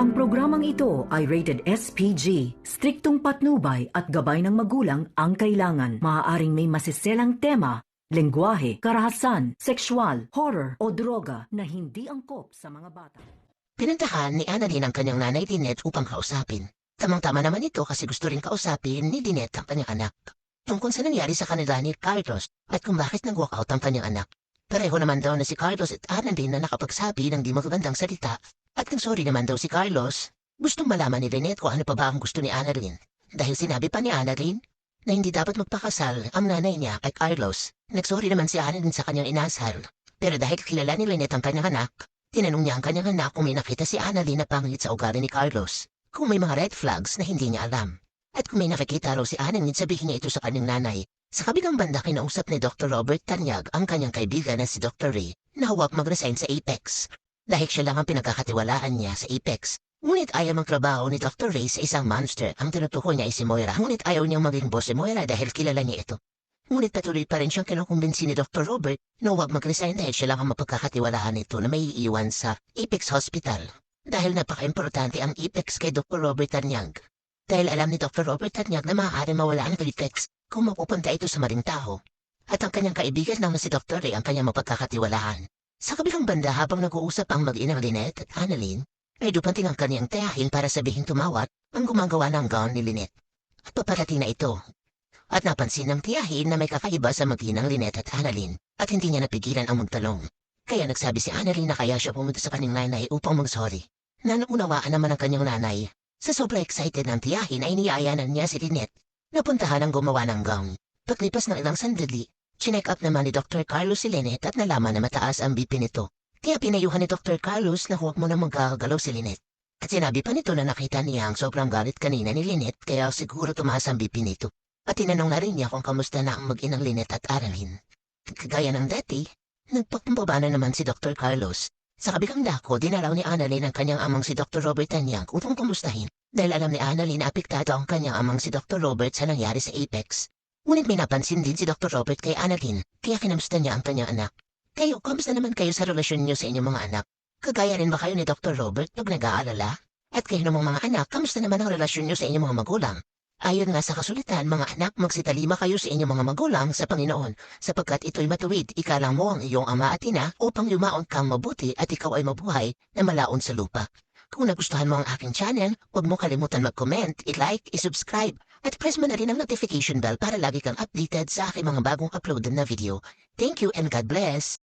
Ang programang ito ay rated SPG. Striktong patnubay at gabay ng magulang ang kailangan. Maaaring may masiselang tema, lengguwahe, karahasan, sexual, horror o droga na hindi angkop sa mga bata. Pinuntahan ni Annalyn ang kanyang nanay Dinette upang kausapin. Tamang-tama naman ito kasi gusto rin kausapin ni Dinette ang kanyang anak. Tungkol sa nangyari sa kanila ni Carlos at kung bakit nag-walkout ang kanyang anak. Pareho naman daw na si Carlos at Annalyn na nakapagsabi ng di magagandang salita at sorry naman daw si Carlos, gustong malaman ni Lynette kung ano pa ba ang gusto ni Annalyn. Dahil sinabi pa ni Annalyn na hindi dapat magpakasal ang nanay niya kay Carlos. Nagsorry naman si Annalyn sa kanyang inasal. Pero dahil kilala ni Lynette ang kanyang anak, tinanong niya ang kanyang anak kung may nakita si Annalyn na pangit sa ugali ni Carlos. Kung may mga red flags na hindi niya alam. At kung may nakikita raw si Annalyn sabihin niya ito sa kanyang nanay. Sa kabilang banda kinausap ni Dr. Robert Tanyag ang kanyang kaibigan na si Dr. Ray na huwag mag-resign sa Apex. Dahil siya lang ang pinagkakatiwalaan niya sa Apex. Ngunit ayaw magtrabaho ni Dr. Ray sa isang monster. Ang tinutukoy niya ay si Moira. Ngunit ayaw niyang maging boss si Moira dahil kilala niya ito. Ngunit patuloy pa rin siyang kinukumbinsi ni Dr. Robert na huwag mag-resign dahil siya lang ang mapagkakatiwalaan nito na may iiwan sa Apex Hospital. Dahil napaka-importante ang Apex kay Dr. Robert Tanyag. Dahil alam ni Dr. Robert Tanyag na maaari mawala ang Apex kung mapupunta ito sa maling tao. At ang kanyang kaibigan naman si Dr. Ray ang kanyang mapagkakatiwalaan. Sa kabilang banda habang nag-uusap ang mag-inang Lynette at Annalyn, ay dumating ang kanyang tiyahin para sabihin tumawat ang gumagawa ng gown ni Lynette. At paparating na ito. At napansin ng tiyahin na may kakaiba sa mag-inang Lynette at Annalyn at hindi niya napigilan ang magtalong. Kaya nagsabi si Annalyn na kaya siya pumunta sa kanyang nanay upang mag-sorry. Nanuunawaan naman ang kanyang nanay. Sa sobra excited ng tiyahin ay niyayanan niya si Lynette. Napuntahan ang gumawa ng gown. Paglipas ng ilang sandali, chinek up naman ni Dr. Carlos si Lynette at nalaman na mataas ang BP nito. Kaya pinayuhan ni Dr. Carlos na huwag mo na magkakagalaw si Lynette. At sinabi pa nito na nakita niya ang sobrang galit kanina ni Lynette kaya siguro tumaas ang BP nito. At tinanong na rin niya kung kamusta na ang mag-inang Lynette at Aralyn. Kagaya ng dati, nagpakumbaba na naman si Dr. Carlos. Sa kabilang dako, dinalaw ni Annalyn ang kanyang amang si Dr. Robert Tanyang upang kumustahin dahil alam ni Annalyn na apektado ang kanyang amang si Dr. Robert sa nangyari sa Apex. Ngunit may napansin din si Dr. Robert kay Annalyn, kaya kinamusta niya ang kanyang anak. Kayo, kamusta naman kayo sa relasyon niyo sa inyong mga anak? Kagaya rin ba kayo ni Dr. Robert pag nag-aalala? At kayo namang mga anak, kamusta naman ang relasyon niyo sa inyong mga magulang? Ayon nga sa kasulitan, mga anak, magsitalima kayo sa inyong mga magulang sa Panginoon, sapagkat ito'y matuwid, ikalang mo ang iyong ama at ina upang yumaon kang mabuti at ikaw ay mabuhay na malaon sa lupa. Kung nagustuhan mo ang aking channel, huwag mo kalimutan mag-comment, i-like, i-subscribe, at press mo na rin ang notification bell para lagi kang updated sa aking mga bagong uploaded na video. Thank you and God bless!